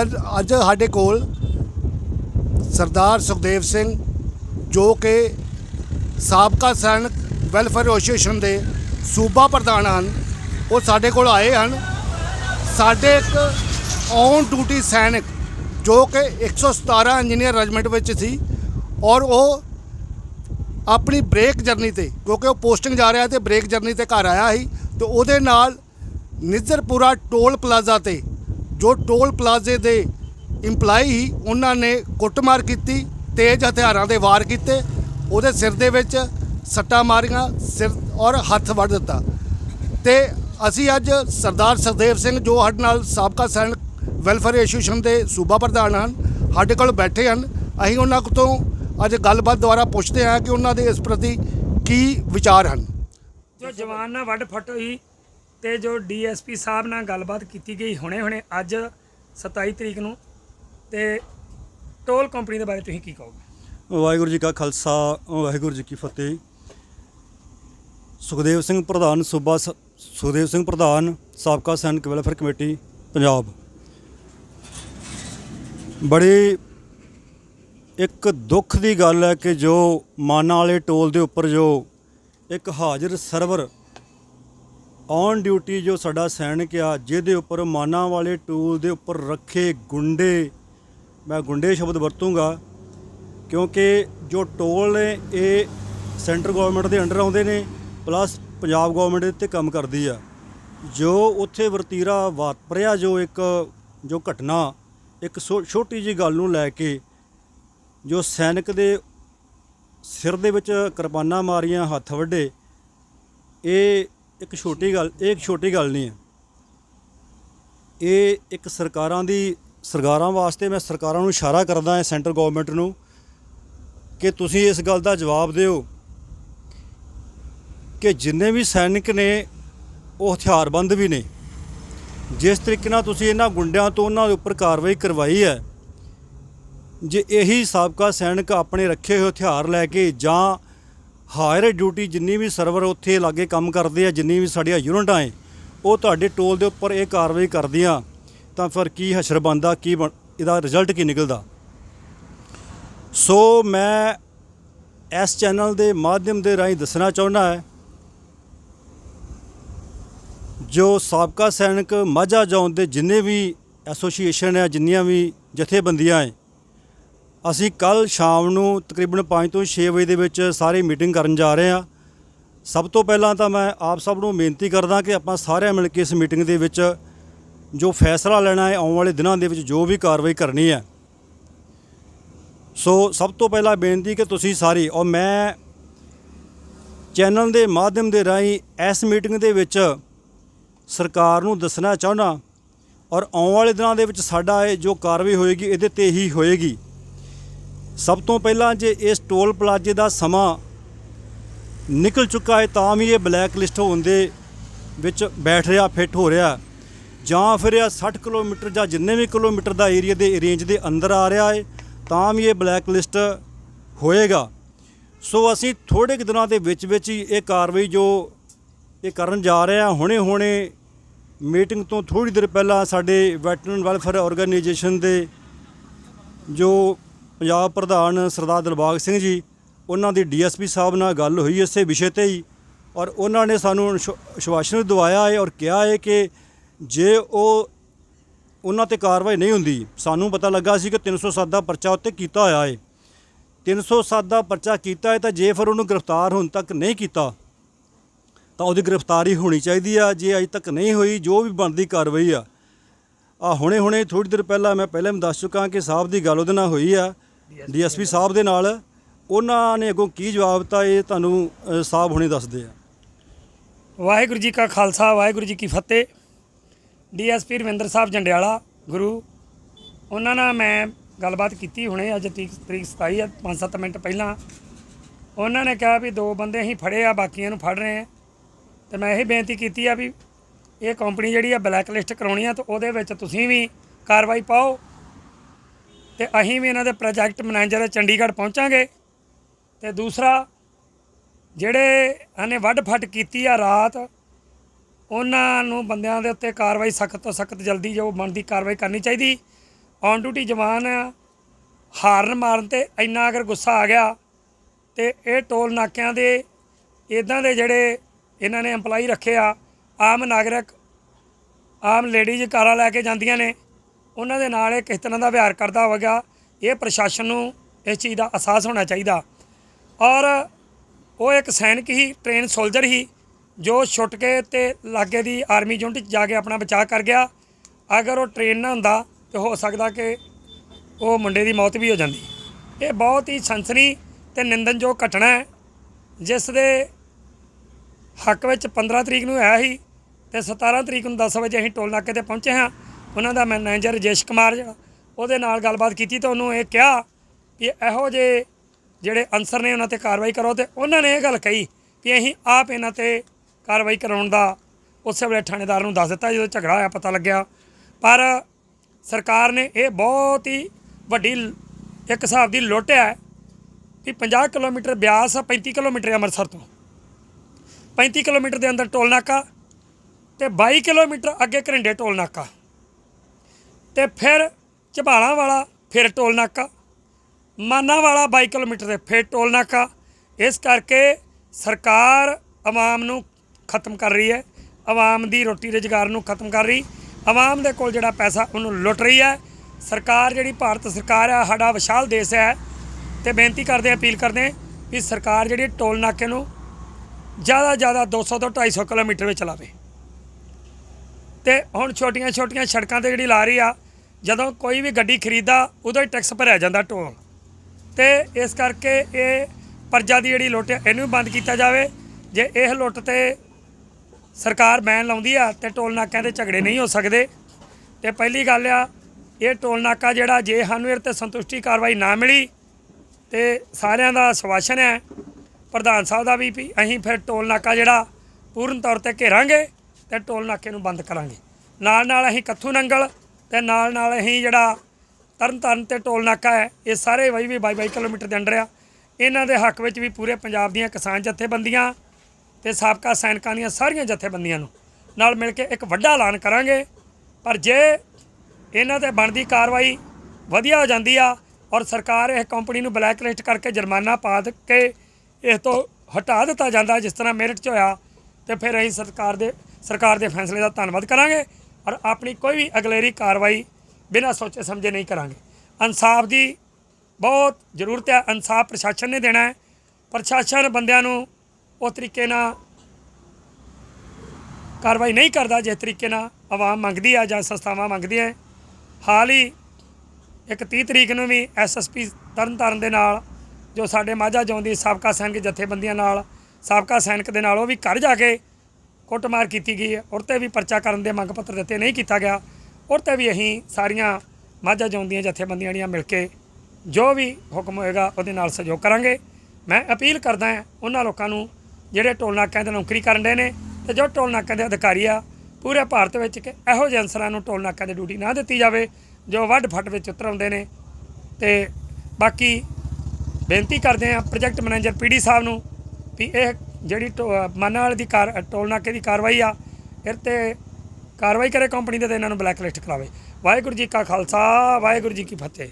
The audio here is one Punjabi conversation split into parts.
ਅੱਜ ਅੱਜ ਸਾਡੇ ਕੋਲ ਸਰਦਾਰ ਸੁਖਦੇਵ ਸਿੰਘ ਜੋ ਕਿ ਸਾਬਕਾ ਸੈਨਿਕ ਵੈਲਫੇਅਰ ਐਸੋਸੀਏਸ਼ਨ ਦੇ ਸੂਬਾ ਪ੍ਰਧਾਨ ਹਨ, ਉਹ ਸਾਡੇ ਕੋਲ ਆਏ ਹਨ। ਸਾਡੇ ਇੱਕ ਔਨ ਡਿਊਟੀ ਸੈਨਿਕ ਜੋ ਕਿ 117 ਇੰਜੀਨੀਅਰ ਰੈਜੀਮੈਂਟ ਵਿੱਚ ਸੀ ਔਰ ਉਹ ਆਪਣੀ ਬ੍ਰੇਕ ਜਰਨੀ ਤੇ, ਕਿਉਂਕਿ ਉਹ ਪੋਸਟਿੰਗ ਜਾ ਰਿਹਾ ਤੇ ਬ੍ਰੇਕ ਜਰਨੀ ਤੇ ਘਰ ਆਇਆ ਸੀ, ਤੇ ਉਹਦੇ ਨਾਲ ਨਿੱਜ਼ਰਪੁਰਾ ਟੋਲ ਪਲਾਜ਼ਾ ਤੇ ਜੋ ਟੋਲ ਪਲਾਜ਼ੇ ਦੇ EMPLOYE ਸੀ, ਉਹਨਾਂ ਨੇ ਕੁੱਟਮਾਰ ਕੀਤੀ, ਤੇਜ਼ ਹਥਿਆਰਾਂ ਦੇ ਵਾਰ ਕੀਤੇ, ਉਹਦੇ ਸਿਰ ਦੇ ਵਿੱਚ ਸੱਟਾਂ ਮਾਰੀਆਂ, ਸਿਰ ਔਰ ਹੱਥ ਵੱਢ ਦਿੱਤਾ। ਤੇ ਅਸੀਂ ਅੱਜ ਸਰਦਾਰ ਸੁਖਦੇਵ ਸਿੰਘ ਜੋ ਸਾਡੇ ਨਾਲ ਸਾਬਕਾ ਸੈਨਿਕ ਵੈਲਫੇਅਰ ਐਸੋਸੀਏਸ਼ਨ ਦੇ ਸੂਬਾ ਪ੍ਰਧਾਨ ਹਨ, ਸਾਡੇ ਕੋਲ ਬੈਠੇ ਹਨ। ਅਸੀਂ ਉਹਨਾਂ ਤੋਂ ਅੱਜ ਗੱਲਬਾਤ ਦੁਆਰਾ ਪੁੱਛਦੇ ਹਾਂ ਕਿ ਉਹਨਾਂ ਦੇ ਇਸ ਪ੍ਰਤੀ ਕੀ ਵਿਚਾਰ ਹਨ। ਜੋ ਜਵਾਨ ਨਾਲ ਵੱਡ ਫਟ ਹੋਈ ਤੇ ਜੋ ਡੀਐਸਪੀ ਸਾਹਿਬ ਨਾਲ ਗੱਲਬਾਤ ਕੀਤੀ ਗਈ ਹੁਣੇ ਹੁਣੇ ਅੱਜ 27 ਤਰੀਕ ਨੂੰ, ਤੇ ਟੋਲ ਕੰਪਨੀ ਦੇ ਬਾਰੇ ਤੁਸੀਂ ਕੀ ਕਹੋਗੇ? ਵਾਹਿਗੁਰੂ ਜੀ ਕਾ ਖਾਲਸਾ, ਵਾਹਿਗੁਰੂ ਜੀ ਕੀ ਫਤਿਹ। ਸੁਖਦੇਵ ਸਿੰਘ ਪ੍ਰਧਾਨ ਸੂਬਾ ਸ- ਸੁਖਦੇਵ ਸਿੰਘ ਪ੍ਰਧਾਨ ਸਾਬਕਾ ਸੈਨਿਕ ਵੈਲਫੇਅਰ ਕਮੇਟੀ, ਪੰਜਾਬ। ਬੜੇ ਇੱਕ ਦੁੱਖ ਦੀ ਗੱਲ ਹੈ ਕਿ ਜੋ ਮਾਨਾ ਵਾਲੇ ਟੋਲ ਦੇ ਉੱਪਰ ਜੋ ਇੱਕ ਹਾਜ਼ਰ ਸਰਵਰ ਔਨ ਡਿਊਟੀ ਜੋ ਸਾਡਾ ਸੈਨਿਕ ਆ, ਜਿਹਦੇ ਉੱਪਰ ਮਾਨਾ ਵਾਲੇ ਟੂਲ ਦੇ ਉੱਪਰ ਰੱਖੇ ਗੁੰਡੇ, ਮੈਂ ਗੁੰਡੇ ਸ਼ਬਦ ਵਰਤੂੰਗਾ, ਕਿਉਂਕਿ ਜੋ ਟੋਲ ਨੇ, ਇਹ ਸੈਂਟਰ ਗਵਰਨਮੈਂਟ ਦੇ ਅੰਡਰ ਆਉਂਦੇ ਨੇ, ਪਲੱਸ ਪੰਜਾਬ ਗਵਰਨਮੈਂਟ ਦੇ ਉੱਤੇ ਕੰਮ ਕਰਦੀ ਆ। ਜੋ ਉੱਥੇ ਵਰਤੀਰਾ ਵਾਪਰਿਆ ਜੋ ਇੱਕ, ਜੋ ਘਟਨਾ, ਇੱਕ ਛੋ- ਛੋਟੀ ਜੀ ਗੱਲ ਨੂੰ ਲੈ ਕੇ, ਜੋ ਸੈਨਿਕ ਦੇ ਸਿਰ ਦੇ ਵਿੱਚ ਕਿਰਪਾਨਾਂ ਮਾਰੀਆਂ, ਹੱਥ ਵੱਡੇ, ਇਹ ਇੱਕ ਛੋਟੀ ਗੱਲ, ਇਹ ਇੱਕ ਛੋਟੀ ਗੱਲ ਨਹੀਂ ਹੈ। ਇਹ ਇੱਕ ਸਰਕਾਰਾਂ ਦੀ, ਸਰਕਾਰਾਂ ਵਾਸਤੇ ਮੈਂ ਸਰਕਾਰਾਂ ਨੂੰ ਇਸ਼ਾਰਾ ਕਰਦਾ ਹਾਂ ਸੈਂਟਰ ਗਵਰਨਮੈਂਟ ਨੂੰ ਕਿ ਤੁਸੀਂ ਇਸ ਗੱਲ ਦਾ ਜਵਾਬ ਦਿਓ ਕਿ ਜਿੰਨੇ ਵੀ ਸੈਨਿਕ ਨੇ, ਉਹ ਹਥਿਆਰਬੰਦ ਵੀ ਨੇ। ਜਿਸ ਤਰੀਕੇ ਨਾਲ ਤੁਸੀਂ ਇਹਨਾਂ ਗੁੰਡਿਆਂ ਤੋਂ ਉਹਨਾਂ ਦੇ ਉੱਪਰ ਕਾਰਵਾਈ ਕਰਵਾਈ ਹੈ, ਜੇ ਇਹੀ ਸਾਬਕਾ ਸੈਨਿਕ ਆਪਣੇ ਰੱਖੇ ਹੋਏ ਹਥਿਆਰ ਲੈ ਕੇ ਜਾਂ ਹਾਇਰ ਡਿਊਟੀ ਜਿੰਨੀ ਵੀ ਸਰਵਰ ਉੱਥੇ ਲਾਗੇ ਕੰਮ ਕਰਦੇ ਆ, ਜਿੰਨੀ ਵੀ ਸਾਡੀਆਂ ਯੂਨਿਟਾਂ ਏ, ਉਹ ਤੁਹਾਡੇ ਟੋਲ ਦੇ ਉੱਪਰ ਇਹ ਕਾਰਵਾਈ ਕਰਦੀਆਂ, ਤਾਂ ਫਿਰ ਕੀ ਹਸ਼ਰ ਬਣਦਾ, ਕੀ ਬਣ- ਇਹਦਾ ਰਿਜ਼ਲਟ ਕੀ ਨਿਕਲਦਾ? ਸੋ ਮੈਂ ਇਸ ਚੈਨਲ ਦੇ ਮਾਧਿਅਮ ਦੇ ਰਾਹੀਂ ਦੱਸਣਾ ਚਾਹੁੰਦਾ ਹੈ, ਜੋ ਸਾਬਕਾ ਸੈਨਿਕ ਮਾਝਾ ਜ਼ੋਨ ਦੇ ਜਿੰਨੇ ਵੀ ਐਸੋਸੀਏਸ਼ਨ ਹੈ ਜਿੰਨੀਆਂ ਵੀ ਜਥੇਬੰਦੀਆਂ ਹੈ ਅਸੀਂ ਕੱਲ ਸ਼ਾਮ ਨੂੰ ਤਕਰੀਬਨ 5 ਤੋਂ 6 ਵਜੇ ਦੇ ਵਿੱਚ ਸਾਰੀ ਮੀਟਿੰਗ ਕਰਨ ਜਾ ਰਹੇ ਹਾਂ। ਸਭ ਤੋਂ ਪਹਿਲਾਂ ਤਾਂ ਮੈਂ ਆਪ ਸਭ ਨੂੰ ਬੇਨਤੀ ਕਰਦਾ ਕਿ ਆਪਾਂ ਸਾਰਿਆਂ ਮਿਲ ਕੇ ਇਸ ਮੀਟਿੰਗ ਦੇ ਵਿੱਚ ਜੋ ਫੈਸਲਾ ਲੈਣਾ ਹੈ, ਆਉਣ ਵਾਲੇ ਦਿਨਾਂ ਦੇ ਵਿੱਚ ਜੋ ਵੀ ਕਾਰਵਾਈ ਕਰਨੀ ਹੈ। ਸੋ ਸਭ ਤੋਂ ਪਹਿਲਾਂ ਬੇਨਤੀ ਕਿ ਤੁਸੀਂ ਸਾਰੀ, ਔਰ ਮੈਂ ਚੈਨਲ ਦੇ ਮਾਧਿਅਮ ਦੇ ਰਾਹੀਂ ਇਸ ਮੀਟਿੰਗ ਦੇ ਵਿੱਚ ਸਰਕਾਰ ਨੂੰ ਦੱਸਣਾ ਚਾਹੁੰਦਾ, ਔਰ ਆਉਣ ਵਾਲੇ ਦਿਨਾਂ ਦੇ ਵਿੱਚ ਸਾਡਾ ਇਹ ਜੋ ਕਾਰਵਾਈ ਹੋਏਗੀ, ਇਹਦੇ ਤੇ ਹੀ ਹੋਏਗੀ। ਸਭ ਤੋਂ ਪਹਿਲਾਂ ਜੇ ਇਸ ਟੋਲ ਪਲਾਜ਼ੇ ਦਾ ਸਮਾਂ ਨਿਕਲ ਚੁੱਕਾ ਹੈ, ਤਾਂ ਵੀ ਇਹ ਬਲੈਕ ਲਿਸਟ ਹੋਣ ਦੇ ਵਿੱਚ ਬੈਠ ਰਿਹਾ, ਫਿੱਟ ਹੋ ਰਿਹਾ। ਜਾਂ ਫਿਰ ਇਹ 60 ਕਿਲੋਮੀਟਰ ਜਾਂ ਜਿੰਨੇ ਵੀ ਕਿਲੋਮੀਟਰ ਦਾ ਏਰੀਆ ਦੇ ਰੇਂਜ ਦੇ ਅੰਦਰ ਆ ਰਿਹਾ ਹੈ, ਤਾਂ ਵੀ ਇਹ ਬਲੈਕ ਲਿਸਟ ਹੋਏਗਾ। ਸੋ ਅਸੀਂ ਥੋੜੇ ਕੁ ਦਿਨਾਂ ਦੇ ਵਿੱਚ ਵਿੱਚ ਹੀ ਇਹ ਕਾਰਵਾਈ ਜੋ ਇਹ ਕਰਨ ਜਾ ਰਹੇ ਹਾਂ ਹੁਣੇ ਹੁਣੇ ਮੀਟਿੰਗ ਤੋਂ ਥੋੜੀ ਦੇਰ ਪਹਿਲਾਂ ਸਾਡੇ ਵੈਟਰਨ ਵੈਲਫੇਅਰ ਆਰਗੇਨਾਈਜੇਸ਼ਨ ਦੇ ਜੋ ਪੰਜਾਬ ਪ੍ਰਧਾਨ ਸਰਦਾਰ ਦਿਲਬਾਗ ਸਿੰਘ ਜੀ, ਉਹਨਾਂ ਦੀ ਡੀਐਸਪੀ ਸਾਹਿਬ ਨਾਲ ਗੱਲ ਹੋਈ ਇਸੇ ਵਿਸ਼ੇ ਤੇ ਹੀ ਔਰ ਉਹਨਾਂ ਨੇ ਸਾਨੂੰ ਅਸ਼- ਆਸ਼ਵਾਸਨ ਦਵਾਇਆ ਹੈ ਔਰ ਕਿਹਾ ਹੈ ਕਿ ਜੇ ਉਹ ਉਹਨਾਂ ਤੇ ਕਾਰਵਾਈ ਨਹੀਂ ਹੁੰਦੀ, ਸਾਨੂੰ ਪਤਾ ਲੱਗਾ ਸੀ ਕਿ 307 ਦਾ ਪਰਚਾ ਉੱਤੇ ਕੀਤਾ ਹੋਇਆ ਹੈ। 307 ਦਾ ਪਰਚਾ ਕੀਤਾ ਹੈ ਤਾਂ ਜੇ ਫਿਰ ਉਹਨੂੰ ਗ੍ਰਿਫਤਾਰ ਹੁਣ ਤੱਕ ਨਹੀਂ ਕੀਤਾ, ਤਾਂ ਉਹਦੀ ਗ੍ਰਿਫਤਾਰੀ ਹੋਣੀ ਚਾਹੀਦੀ ਆ। ਜੇ ਅਜੇ ਤੱਕ ਨਹੀਂ ਹੋਈ, ਜੋ ਵੀ ਬਣਦੀ ਕਾਰਵਾਈ ਆ। ਆ ਹੁਣੇ ਹੁਣੇ ਥੋੜੀ ਦੇਰ ਪਹਿਲਾਂ ਮੈਂ ਪਹਿਲਾਂ ਵੀ ਦੱਸ ਚੁੱਕਾ ਕਿ ਸਾਹਿਬ ਦੀ ਗੱਲ ਉਹਦੇ ਨਾਲ ਹੋਈ ਆ। ਡੀਐਸਪੀ ਸਾਹਿਬ ਦੇ ਨਾਲ ਉਹਨਾਂ ਨੇ ਅੱਗੋਂ ਕੀ ਜਵਾਬ ਦਿੱਤਾ ਇਹ ਤੁਹਾਨੂੰ ਅ, ਸਾਹਿਬ ਹੁਣੇ ਦੱਸਦੇ ਆ। ਵਾਹਿਗੁਰੂ ਜੀ ਕਾ ਖਾਲਸਾ ਵਾਹਿਗੁਰੂ ਜੀ ਕੀ ਫਤਿਹ। ਡੀਐਸਪੀ ਰਵਿੰਦਰ ਸਾਹਿਬ ਜੰਡਿਆਲਾ ਗੁਰੂ। ਉਹਨਾਂ ਨਾਲ ਮੈਂ ਗੱਲਬਾਤ ਕੀਤੀ ਹੁਣੇ ਅੱਜ ਤਰੀਕ ਤਰੀਕ 27 ਆ 5-7 ਮਿੰਟ ਪਹਿਲਾਂ। ਉਹਨਾਂ ਨੇ ਕਿਹਾ ਵੀ ਦੋ ਬੰਦੇ ਅਸੀਂ ਫੜੇ ਆ ਬਾਕੀਆਂ ਨੂੰ ਫੜ ਰਹੇ ਆ। ਤੇ ਮੈਂ ਇਹ ਬੇਨਤੀ ਕੀਤੀ ਆ ਵੀ ਇਹ ਕੰਪਨੀ ਜਿਹੜੀ ਆ ਬਲੈਕ ਲਿਸਟ ਕਰਾਉਣੀ ਆ ਤੇ ਉਹਦੇ ਵਿੱਚ ਤੁਸੀਂ ਵੀ ਕਾਰਵਾਈ ਪਾਓ। ਤੇ ਅਸੀਂ ਵੀ ਇਹਨਾਂ ਦੇ ਪ੍ਰੋਜੈਕਟ ਮੈਨੇਜਰ ਚੰਡੀਗੜ੍ਹ ਪਹੁੰਚਾਂਗੇ। ਤੇ ਦੂਸਰਾ, ਜਿਹੜੇ ਇਹਨੇ ਵੱਢ ਫੱਟ ਕੀਤੀ ਆ ਰਾਤ, ਉਹਨਾਂ ਨੂੰ ਬੰਦਿਆਂ ਦੇ ਉੱਤੇ ਕਾਰਵਾਈ ਸਖਤ ਤੋਂ ਸਖਤ ਜਲਦੀ ਜੋ ਬਣਦੀ ਕਾਰਵਾਈ ਕਰਨੀ ਚਾਹੀਦੀ। ਔਨ ਡਿਊਟੀ ਜਵਾਨ ਆ ਹਾਰਨ ਮਾਰਨ ਤੇ ਇੰਨਾ ਅਗਰ ਗੁੱਸਾ ਆ ਗਿਆ ਤੇ ਇਹ ਟੋਲ ਨਾਕਿਆਂ ਦੇ ਇਦਾਂ ਦੇ ਜਿਹੜੇ ਇਹਨਾਂ ਨੇ EMPLOYE ਰੱਖੇ ਆ, ਆਮ ਨਾਗਰਿਕ, ਆਮ ਲੇਡੀਜ਼ ਕਾਰਾਂ ਲੈ ਕੇ ਜਾਂਦੀਆਂ ਨੇ ਉਹਨਾਂ ਦੇ ਨਾਲ ਇਹ ਕਿਸ ਤਰ੍ਹਾਂ ਦਾ ਵਿਹਾਰ ਕਰਦਾ ਹੋਵੇਗਾ, ਇਹ ਪ੍ਰਸ਼ਾਸਨ ਨੂੰ ਇਸ ਚੀਜ਼ ਦਾ ਅਹਿਸਾਸ ਹੋਣਾ ਚਾਹੀਦਾ। ਔਰ ਉਹ ਇੱਕ ਸੈਨਿਕ ਹੀ, ਟ੍ਰੇਨ ਸੋਲਜਰ ਹੀ, ਜੋ ਛੁੱਟ ਕੇ ਤੇ ਲਾਗੇ ਦੀ ਆਰਮੀ ਯੂਨਿਟ 'ਚ ਜਾ ਕੇ ਆਪਣਾ ਬਚਾਅ ਕਰ ਗਿਆ। ਅਗਰ ਉਹ ਟ੍ਰੇਨ ਨਾ ਹੁੰਦਾ, ਤੇ ਹੋ ਸਕਦਾ ਕਿ ਉਹ ਮੁੰਡੇ ਦੀ ਮੌਤ ਵੀ ਹੋ ਜਾਂਦੀ। ਇਹ ਬਹੁਤ ਹੀ ਸਨਸਨੀ ਤੇ ਨਿੰਦਨਯੋਗ ਘਟਨਾ ਹੈ, ਜਿਸ ਦੇ ਹੱਕ ਵਿੱਚ 15 ਤਰੀਕ ਨੂੰ ਆਇਆ ਸੀ ਤੇ 17 ਤਰੀਕ ਨੂੰ 10 ਵਜੇ ਅਸੀਂ ਟੋਲ ਨਾਕੇ ਤੇ ਪਹੁੰਚੇ ਹਾਂ। ਉਹਨਾਂ ਦਾ ਮੈਨੇਜਰ ਰਜੇਸ਼ ਕੁਮਾਰ ਜਿਹੜਾ, ਉਹਦੇ ਨਾਲ ਗੱਲਬਾਤ ਕੀਤੀ ਤਾਂ ਉਹਨੂੰ ਇਹ ਕਿਹਾ ਵੀ ਇਹੋ ਜਿਹੇ ਜਿਹੜੇ ਅਨਸਰ ਨੇ ਉਹਨਾਂ ਤੇ ਕਾਰਵਾਈ ਕਰੋ ਤੇ ਉਹਨਾਂ ਨੇ ਇਹ ਗੱਲ ਕਹੀ ਵੀ ਅਸੀਂ ਆਪ ਇਹਨਾਂ ਤੇ ਕਾਰਵਾਈ ਕਰਾਉਣ ਦਾ ਉਸੇ ਵੇਲੇ ਥਾਣੇਦਾਰ ਨੂੰ ਦੱਸ ਦਿੱਤਾ ਜਦੋਂ ਝਗੜਾ ਹੋਇਆ ਪਤਾ ਲੱਗਿਆ। ਪਰ ਸਰਕਾਰ ਨੇ ਇਹ ਬਹੁਤ ਹੀ ਵੱਡੀ ਇੱਕ ਹਿਸਾਬ ਦੀ ਲੁੱਟ ਹੈ ਕਿ 50 ਕਿਲੋਮੀਟਰ ਬਿਆਸ 35 ਕਿਲੋਮੀਟਰ ਅੰਮ੍ਰਿਤਸਰ ਤੋਂ। 35 ਕਿਲੋਮੀਟਰ ਦੇ ਅੰਦਰ ਟੋਲ ਨਾਕਾ ਤੇ 22 ਕਿਲੋਮੀਟਰ ਅੱਗੇ ਘਰਿੰਡੇ ਟੋਲ ਨਾਕਾ ਤੇ ਫਿਰ ਝਬਾਲਾਂ ਵਾਲਾ ਫਿਰ ਟੋਲ ਨਾਕਾ ਮਾਨਾ ਵਾਲਾ 22 ਕਿਲੋਮੀਟਰ ਤੇ ਫਿਰ ਟੋਲ ਨਾਕਾ ਇਸ ਕਰਕੇ ਸਰਕਾਰ ਆਵਾਮ ਨੂੰ ਖਤਮ ਕਰ ਰਹੀ ਹੈ, ਆਵਾਮ ਦੀ ਰੋਟੀ ਰੁਜ਼ਗਾਰ ਨੂੰ ਖਤਮ ਕਰ ਰਹੀ। ਆਵਾਮ ਦੇ ਕੋਲ ਜਿਹੜਾ ਪੈਸਾ ਉਹਨੂੰ ਲੁੱਟ ਰਹੀ ਹੈ। ਸਰਕਾਰ ਜਿਹੜੀ ਭਾਰਤ ਸਰਕਾਰ ਹੈ, ਸਾਡਾ ਵਿਸ਼ਾਲ ਦੇਸ਼ ਹੈ ਤੇ ਬੇਨਤੀ ਕਰਦੇ ਅਪੀਲ ਕਰਦੇ ਵੀ ਸਰਕਾਰ ਜਿਹੜੀ ਟੋਲ ਨਾਕੇ ਨੂੰ ਜ਼ਿਆਦਾ ਜ਼ਿਆਦਾ 200 ਤੋਂ 250 ਕਿਲੋਮੀਟਰ ਵਿੱਚ ਚਲਾਵੇ। ਤੇ ਹੁਣ ਛੋਟੀਆਂ ਛੋਟੀਆਂ ਸੜਕਾਂ ਤੇ ਜਿਹੜੀ ਲਾ ਰਹੀ ਆ ਜਦੋਂ ਕੋਈ ਵੀ ਗੱਡੀ ਖਰੀਦਾ ਉਦੋਂ ਹੀ ਟੈਕਸ ਭਰਿਆ ਜਾਂਦਾ ਟੋਲ ਤੇ ਇਸ ਕਰਕੇ ਇਹ ਪਰਜਾ ਦੀ ਜਿਹੜੀ ਲੁੱਟ ਹੈ ਇਹਨੂੰ ਵੀ ਬੰਦ ਕੀਤਾ ਜਾਵੇ। ਜੇ ਇਹ ਲੁੱਟ ਤੇ ਸਰਕਾਰ ਬੈਨ ਲਾਉਂਦੀ ਆ, ਤੇ ਟੋਲ ਨਾਕਿਆਂ ਦੇ ਝਗੜੇ ਨਹੀਂ ਹੋ ਸਕਦੇ। ਤੇ ਪਹਿਲੀ ਗੱਲ ਆ, ਇਹ ਟੋਲ ਨਾਕਾ ਜਿਹੜਾ, ਜੇ ਸਾਨੂੰ ਇਹਦੇ ਤੇ ਸੰਤੁਸ਼ਟੀ ਕਾਰਵਾਈ ਨਾ ਮਿਲੀ, ਤੇ ਸਾਰਿਆਂ ਦਾ ਸਵਾਸ਼ਨ ਹੈ। ਪ੍ਰਧਾਨ ਸਾਹਿਬ ਦਾ ਵੀ ਵੀ ਅਸੀਂ ਫਿਰ ਟੋਲ ਨਾਕਾ ਜਿਹੜਾ, ਪੂਰਨ ਤੌਰ ਤੇ ਘੇਰਾਂਗੇ, ਤੇ ਟੋਲ ਨਾਕੇ ਨੂੰ ਬੰਦ ਕਰਾਂਗੇ। ਨਾਲ ਨਾਲ ਅਸੀਂ ਕੱਥੂ ਨੰਗਲ ਤੇ ਨਾਲ ਨਾਲ ਅਸੀਂ ਜਿਹੜਾ ਤਰਨ ਤਾਰਨ ਤੇ ਟੋਲ ਨਾਕਾ ਹੈ, ਇਹ ਸਾਰੇ ਵਈ ਵੀ 22 ਕਿਲੋਮੀਟਰ ਦੇ ਅੰਡਰ ਆ। ਇਹਨਾਂ ਦੇ ਹੱਕ ਵਿੱਚ ਵੀ ਪੂਰੇ ਪੰਜਾਬ ਦੀਆਂ ਕਿਸਾਨ ਜਥੇਬੰਦੀਆਂ ਤੇ ਸਾਬਕਾ ਸੈਨਿਕਾਂ ਦੀਆਂ ਸਾਰੀਆਂ ਜਥੇਬੰਦੀਆਂ ਨੂੰ ਨਾਲ ਮਿਲ ਕੇ ਇੱਕ ਵੱਡਾ ਐਲਾਨ ਕਰਾਂਗੇ। ਪਰ ਜੇ ਇਹਨਾਂ ਤੇ ਬਣਦੀ ਕਾਰਵਾਈ ਵਧੀਆ ਹੋ ਜਾਂਦੀ ਆ ਔਰ ਸਰਕਾਰ ਇਹ ਕੰਪਨੀ ਨੂੰ ਬਲੈਕ ਲਿਸਟ ਕਰਕੇ ਜੁਰਮਾਨਾ ਪਾ ਕੇ ਇਸ ਤੋਂ ਹਟਾ ਦਿੱਤਾ ਜਾਂਦਾ ਜਿਸ ਤਰ੍ਹਾਂ ਮੇਰਠ 'ਚ ਹੋਇਆ, ਤੇ ਫਿਰ ਅਸੀਂ ਸਰਕਾਰ ਦੇ ਸਰਕਾਰ ਦੇ ਫੈਸਲੇ ਦਾ ਧੰਨਵਾਦ ਕਰਾਂਗੇ। ਔਰ ਆਪਣੀ ਕੋਈ ਵੀ ਅਗਲੇਰੀ ਕਾਰਵਾਈ ਬਿਨਾਂ ਸੋਚੇ ਸਮਝੇ ਨਹੀਂ ਕਰਾਂਗੇ। ਇਨਸਾਫ ਦੀ ਬਹੁਤ ਜ਼ਰੂਰਤ ਹੈ। ਇਨਸਾਫ ਪ੍ਰਸ਼ਾਸਨ ਨੇ ਦੇਣਾ ਹੈ। ਪ੍ਰਸ਼ਾਸਨ ਬੰਦਿਆਂ ਨੂੰ ਉਹ ਤਰੀਕੇ ਨਾਲ ਕਾਰਵਾਈ ਨਹੀਂ ਕਰਦਾ, ਜਿਸ ਤਰੀਕੇ ਨਾਲ ਆਵਾਮ ਮੰਗਦੀ ਆ ਜਾਂ ਸੰਸਥਾਵਾਂ ਮੰਗਦੀਆਂ ਹੈ। ਹਾਲ ਹੀ ਇੱਕ 30 ਤਰੀਕ ਨੂੰ ਵੀ ਐਸਐਸਪੀ ਤਰਨਤਾਰਨ ਦੇ ਨਾਲ ਜੋ ਸਾਡੇ ਮਾਝਾ ਜ਼ੋਨ ਦੀ ਸਾਬਕਾ ਸੈਨਿਕ ਜਥੇਬੰਦੀਆਂ ਨਾਲ, ਸਾਬਕਾ ਸੈਨਿਕ ਦੇ ਨਾਲ ਉਹ ਵੀ ਘਰ ਜਾ ਕੇ ਕੁੱਟਮਾਰ ਕੀਤੀ ਗਈ ਹੈ। ਔਰ ਤੇ ਵੀ ਪਰਚਾ ਕਰਨ ਦੇ ਮੰਗ ਪੱਤਰ ਦਿੱਤੇ ਨਹੀਂ ਕੀਤਾ ਗਿਆ। ਔਰ ਤੇ ਵੀ ਅਸੀਂ ਸਾਰੀਆਂ ਮਾਝਾ ਜ਼ੋਨ ਜਥੇਬੰਦੀਆਂ ਦੀਆਂ ਮਿਲ ਕੇ ਜੋ ਵੀ ਹੁਕਮ ਹੋਏਗਾ ਉਹਦੇ ਨਾਲ ਸਹਿਯੋਗ ਕਰਾਂਗੇ। ਮੈਂ ਅਪੀਲ ਕਰਦਾ ਹਾਂ ਉਹਨਾਂ ਲੋਕਾਂ ਨੂੰ ਜਿਹੜੇ ਟੋਲ ਨਾਕਿਆਂ ਤੇ ਨੌਕਰੀ ਕਰਨ ਦੇ ਨੇ ਤੇ ਜੋ ਟੋਲ ਨਾਕਿਆਂ ਦੇ ਅਧਿਕਾਰੀ ਆ, ਪੂਰੇ ਭਾਰਤ ਵਿੱਚ ਕਿ ਇਹੋ ਜਿਹੇ ਅਨਸਰਾਂ ਨੂੰ ਟੋਲ ਨਾਕਿਆਂ ਦੀ ਡਿਊਟੀ ਨਾ ਦਿੱਤੀ ਜਾਵੇ ਜੋ ਵੱਡ ਫੱਟ ਵਿੱਚ ਉਤਰਾਉਂਦੇ ਨੇ। ਤੇ ਬਾਕੀ ਬੇਨਤੀ ਕਰਦੇ ਆ ਪ੍ਰੋਜੈਕਟ ਮੈਨੇਜਰ ਪੀਡੀ ਸਾਹਿਬ ਨੂੰ ਵੀ ਇਹ ਜਿਹੜੀ ਟੋ- ਮਾਨਾ ਵਾਲੇ ਦੀ ਕਾਰ ਟੋਲ ਨਾਕੇ ਦੀ ਕਾਰਵਾਈ ਆ ਇਹ ਤੇ ਕਾਰਵਾਈ ਕਰੇ ਕੰਪਨੀ ਦੇ ਤੇ ਇਹਨਾਂ ਨੂੰ ਬਲੈਕ ਲਿਸਟ ਕਰਾਵੇ। ਵਾਹਿਗੁਰੂ ਜੀ ਕਾ ਖਾਲਸਾ, ਵਾਹਿਗੁਰੂ ਜੀ ਕੀ ਫਤਿਹ।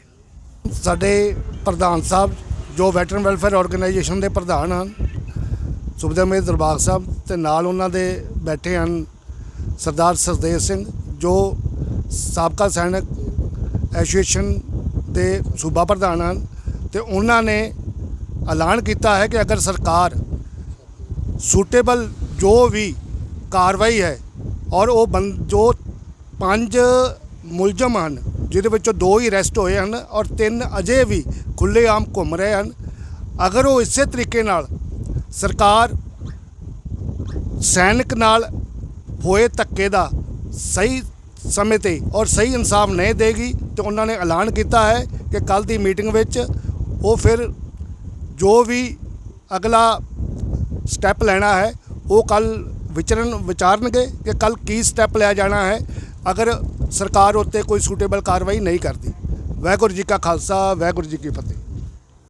ਸਾਡੇ ਪ੍ਰਧਾਨ ਸਾਹਿਬ, ਜੋ ਵੈਟਰਨ ਵੈਲਫੇਅਰ ਆਰਗੇਨਾਈਜੇਸ਼ਨ ਦੇ ਪ੍ਰਧਾਨ ਹਨ ਸੁਖਦੇਵ ਦਰਬਾਗ ਸਾਹਿਬ ਤੇ ਨਾਲ ਉਹਨਾਂ ਦੇ ਬੈਠੇ ਹਨ ਸਰਦਾਰ ਸਰਦੇਵ ਸਿੰਘ, ਜੋ ਸਾਬਕਾ ਸੈਨਿਕ ਐਸੋਸੀਏਸ਼ਨ ਦੇ ਸੂਬਾ ਪ੍ਰਧਾਨ ਹਨ ਤੇ ਉਹਨਾਂ ਨੇ ਐਲਾਨ ਕੀਤਾ ਹੈ ਕਿ ਅਗਰ ਸਰਕਾਰ ਸੂਟੇਬਲ ਜੋ ਵੀ ਕਾਰਵਾਈ ਹੈ ਔਰ ਉਹ ਬੰ, ਜੋ ਪੰਜ ਮੁਲਜ਼ਮ ਹਨ, ਜਿਹਦੇ ਵਿੱਚੋਂ ਦੋ ਹੀ ਅਰੈਸਟ ਹੋਏ ਹਨ ਔਰ ਤਿੰਨ ਅਜੇ ਵੀ ਖੁੱਲ੍ਹੇਆਮ ਘੁੰਮ ਰਹੇ ਹਨ, ਅਗਰ ਉਹ ਇਸੇ ਤਰੀਕੇ ਨਾਲ ਸਰਕਾਰ ਸੈਨਿਕ ਨਾਲ ਹੋਏ ਧੱਕੇ ਦਾ ਸਹੀ ਸਮੇਂ ਤੇ ਔਰ ਸਹੀ ਇਨਸਾਫ ਨਹੀਂ ਦੇਗੀ ਤੇ ਉਹਨਾਂ ਨੇ ਐਲਾਨ ਕੀਤਾ ਹੈ ਕਿ ਕੱਲ ਦੀ ਮੀਟਿੰਗ ਵਿੱਚ ਉਹ ਫਿਰ ਜੋ ਵੀ ਅਗਲਾ ਸਟੈਪ ਲੈਣਾ ਹੈ। ਉਹ ਕੱਲ ਵਿਚਰਨ ਵਿਚਾਰਨਗੇ ਕਿ ਕੱਲ ਕੀ ਸਟੈਪ ਲਿਆ ਜਾਣਾ ਹੈ। ਅਗਰ ਸਰਕਾਰ ਉੱਤੇ ਕੋਈ ਸੂਟੇਬਲ ਕਾਰਵਾਈ ਨਹੀਂ ਕਰਦੀ। ਵਾਹਿਗੁਰੂ ਜੀ ਕਾ ਖਾਲਸਾ, ਵਾਹਿਗੁਰੂ ਜੀ ਕੀ ਫਤਿਹ।